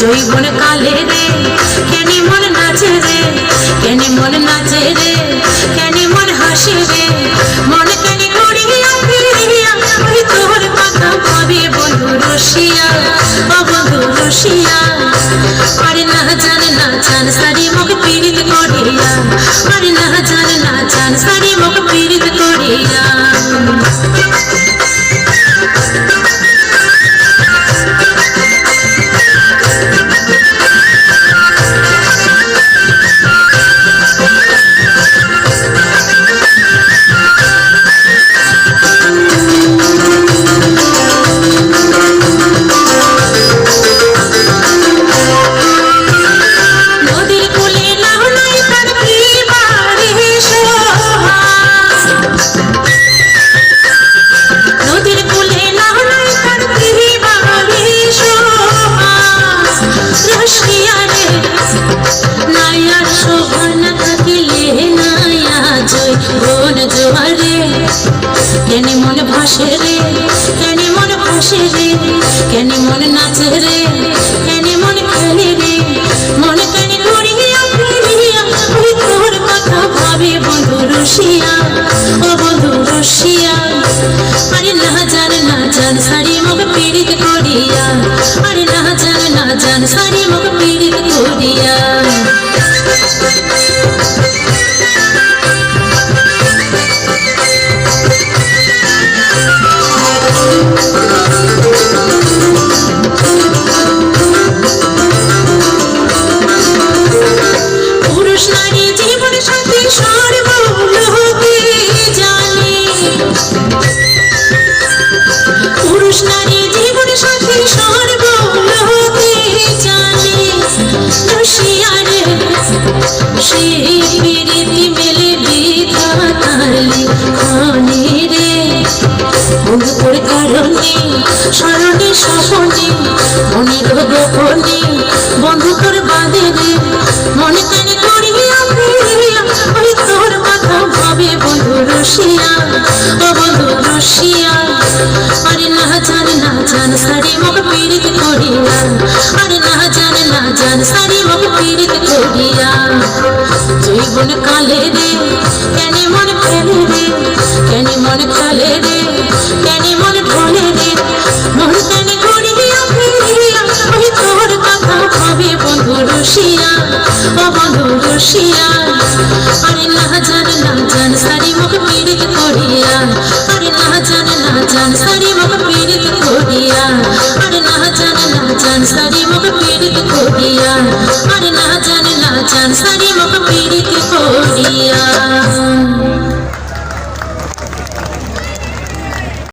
জৈবন কালে রে, কেনি মন নাচে রে, কেনি মন নাচে রে, কেনি মন হাসে রে। মন কেনি করিয়া ফিরিয়া ওই তোর কথা ভাবি বন্ধু রসিয়া, ও বন্ধু রসিয়া। আরে না জানে না জান, সারি মুখ পীড়িত করিয়া। আরে না জানে না জান, সারি মুখ পীড়িত করিয়া। ভাসে রে? কেনি মন ভাসে রে? কেনি মন নাচে রে? কেনি মন খেলে রে? মন কেনি করিয়া ফিরিয়া ওই তোর কথা ভাবে বন্ধু রসিয়া? ও বন্ধু রসিয়া, আরে না জান না জান, সারি মুখ পীড়িত করিয়া। আরে না জান না জান, সারি মুখ পীড়িত কারণে স্মরণে স্বপনে মনের গোপনে বন্ধু তোর বাঁধে রে মনে কানে করিয়া ওই তোর কথা ভাবে বন্ধু রসিয়া, ও বন্ধু রসিয়া। আরে না জান না জান, সারি মুখ পীড়িত পীড়িত করিয়া। জৈবন কালে রে কেন বন্ধু রসিয়া আরে না জান না জান, সারি মুখ পীড়িত করিয়া। আরে না জান না জান, সারি মুখ পীড়িত করিয়া। আরে না জান না জান, সারি মুখ পীড়িত করিয়া। আরে না জান না জান, সারি মুখ পীড়িত করিয়া।